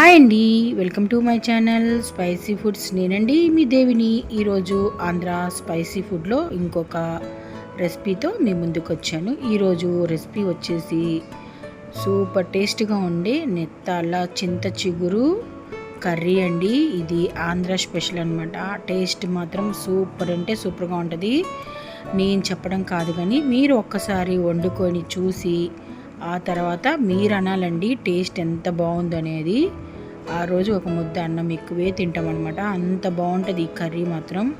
Hi అండి. Welcome to my channel spicy foods నేనండి మీ దేవిని. ఈరోజు ఆంధ్ర స్పైసీ ఫుడ్లో ఇంకొక రెసిపీతో మీ ముందుకు వచ్చాను ఈరోజు రెసిపీ వచ్చేసి సూపర్ టేస్ట్గా ఉండే నెత్తాల చింత చిగురు కర్రీ అండి. ఇది ఆంధ్ర స్పెషల్ అనమాట టేస్ట్ మాత్రం సూపర్ అంటే సూపర్గా ఉంటుంది. నేను చెప్పడం కాదు కానీ మీరు ఒక్కసారి వండుకొని చూసి ఆ తర్వాత మీరు అనాలండి టేస్ట్ ఎంత బాగుందనేది. ఆ రోజు ఒక ముద్ద అన్నం ఎక్కువే తింటామన్నమాట. అంత బాగుంటుంది ఈ కర్రీ మాత్రం.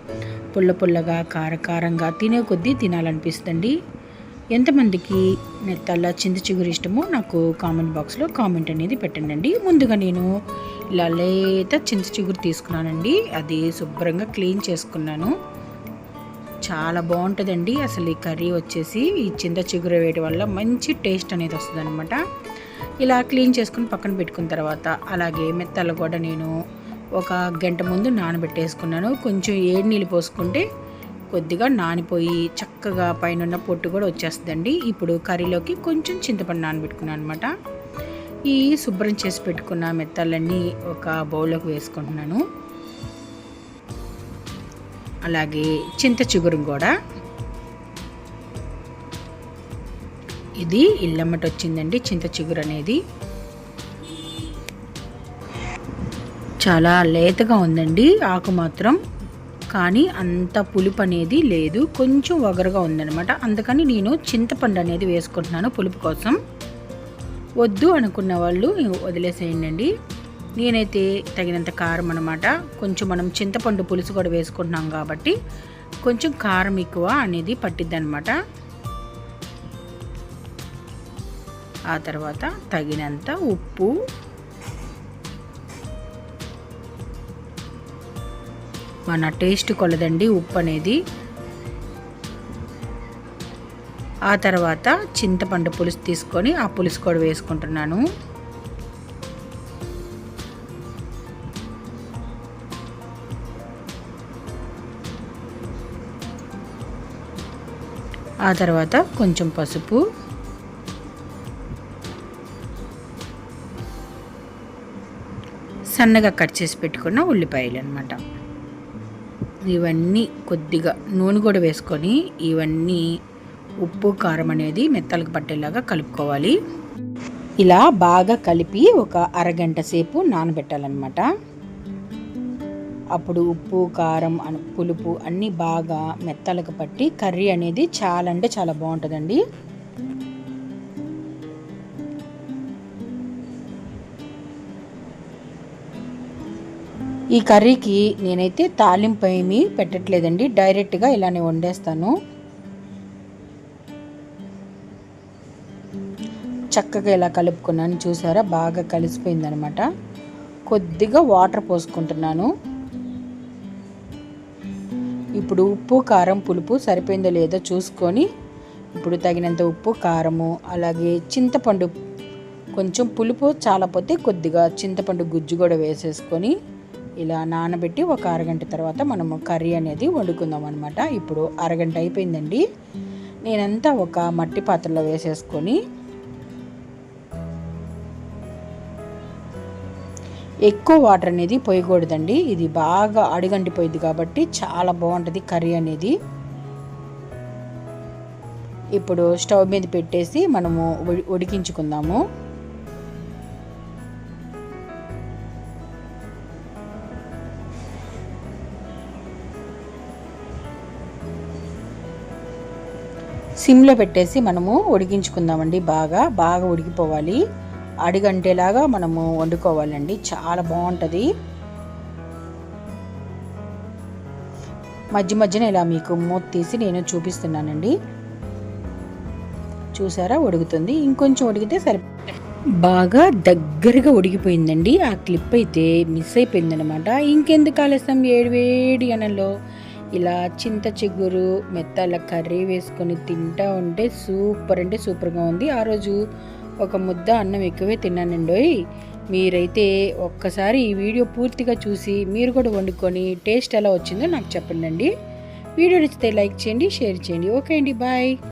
పుల్ల పుల్లగా కారకారంగా తినే కొద్దీ తినాలనిపిస్తుంది ఎంతమందికి నెత్తల్ల చింది చిగురు ఇష్టమో నాకు కామెంట్ బాక్స్లో కామెంట్ అనేది పెట్టండి ముందుగా నేను ఇలా లేత చింత చిగురు తీసుకున్నానండి. అది శుభ్రంగా క్లీన్ చేసుకున్నాను. చాలా బాగుంటుందండి. అసలు ఈ కర్రీ వచ్చేసి ఈ చింత చిగురు వేయడం వల్ల మంచి టేస్ట్ అనేది వస్తుంది అనమాట ఇలా క్లీన్ చేసుకుని పక్కన పెట్టుకున్న తర్వాత అలాగే మెత్తలు కూడా నేను ఒక గంట ముందు నానబెట్టేసుకున్నాను. కొంచెం ఏడు నీళ్ళు పోసుకుంటే కొద్దిగా నానిపోయి చక్కగా పైన ఉన్న పొట్టు కూడా వచ్చేస్తుందండి. ఇప్పుడు కర్రీలోకి కొంచెం చింతపండు నానబెట్టుకున్నాను అనమాట ఈ శుభ్రం చేసి పెట్టుకున్న మెత్తలన్నీ ఒక బౌల్లోకి వేసుకుంటున్నాను. అలాగే చింత చిగురు కూడా. ఇది ఇల్లమ్మట వచ్చిందండి చింత చిగురు అనేది. చాలా లేతగా ఉందండి ఆకు మాత్రం. కానీ అంత పులుపు అనేది లేదు కొంచెం వగరుగా ఉందనమాట అందుకని నేను చింతపండు అనేది వేసుకుంటున్నాను పులుపు కోసం. వద్దు అనుకున్న వాళ్ళు వదిలేసేయండి నేనైతే తగినంత కారం అనమాట కొంచెం మనం చింతపండు పులుసు కూడా వేసుకుంటున్నాం కాబట్టి కొంచెం కారం ఎక్కువ అనేది పట్టిద్ది అనమాట ఆ తర్వాత తగినంత ఉప్పు. మన టేస్ట్ కొలదండి ఉప్పు అనేది. ఆ తర్వాత చింతపండు పులుసు తీసుకొని ఆ పులుసు కూడా వేసుకుంటున్నాను. ఆ తర్వాత కొంచెం పసుపు. సన్నగా కట్ చేసి పెట్టుకున్న ఉల్లిపాయలు అనమాట ఇవన్నీ కొద్దిగా నూనె కూడా వేసుకొని ఇవన్నీ ఉప్పు కారం అనేది మెత్తలకు పట్టేలాగా కలుపుకోవాలి. ఇలా బాగా కలిపి ఒక అరగంట సేపు నానబెట్టాలన్నమాట. అప్పుడు ఉప్పు కారం పులుపు అన్నీ బాగా మెత్తలకు పట్టి కర్రీ అనేది చాలా అంటే చాలా బాగుంటుందండి. ఈ కర్రీకి నేనైతే తాలింపు ఏమీ పెట్టట్లేదండి. డైరెక్ట్గా ఇలానే వండేస్తాను. చక్కగా ఇలా కలుపుకున్నాను. చూసారా? బాగా కలిసిపోయిందనమాట. కొద్దిగా వాటర్ పోసుకుంటున్నాను. ఇప్పుడు ఉప్పు కారం పులుపు సరిపోయిందో లేదో చూసుకొని ఇప్పుడు తగినంత ఉప్పు కారము అలాగే చింతపండు కొంచెం పులుపు చాలపోతే కొద్దిగా చింతపండు గుజ్జు కూడా వేసేసుకొని ఇలా నానబెట్టి ఒక అరగంట తర్వాత మనము కర్రీ అనేది వండుకుందాం అనమాట ఇప్పుడు అరగంట అయిపోయిందండి. నేనంతా ఒక మట్టి పాత్రలో వేసేసుకొని ఎక్కువ వాటర్ అనేది పోయకూడదండి. ఇది బాగా అడుగంటిపోయింది కాబట్టి చాలా బాగుంటుంది కర్రీ అనేది. ఇప్పుడు స్టవ్ మీద పెట్టేసి మనము ఉడికించుకుందాము. సిమ్లో పెట్టేసి మనము ఉడికించుకుందామండి బాగా. బాగా ఉడికిపోవాలి. అడిగంటేలాగా మనము వండుకోవాలండి. చాలా బాగుంటుంది. మధ్య మధ్యన ఇలా మీకు మూత తీసి నేను చూపిస్తున్నానండి. చూసారా? ఉడుకుతుంది. ఇంకొంచెం ఉడికితే సరి. బాగా దగ్గరగా ఉడికిపోయిందండి. ఆ క్లిప్ అయితే మిస్ అయిపోయిందనమాట. ఇంకెందుకు ఆలస్యం? ఏడు వేడి అనంలో ఇలా చింత చిగురు మెత్తల కర్రీ వేసుకొని తింటా ఉంటే సూపర్ అంటే సూపర్గా ఉంది. ఆ రోజు ఒక ముద్ద అన్నం ఎక్కువే తిన్నానండి. మీరైతే ఒక్కసారి ఈ వీడియో పూర్తిగా చూసి మీరు కూడా వండుకొని టేస్ట్ ఎలా వచ్చిందో నాకు చెప్పండి వీడియో నచ్చితే లైక్ చేయండి షేర్ చేయండి. ఓకే అండి బాయ్.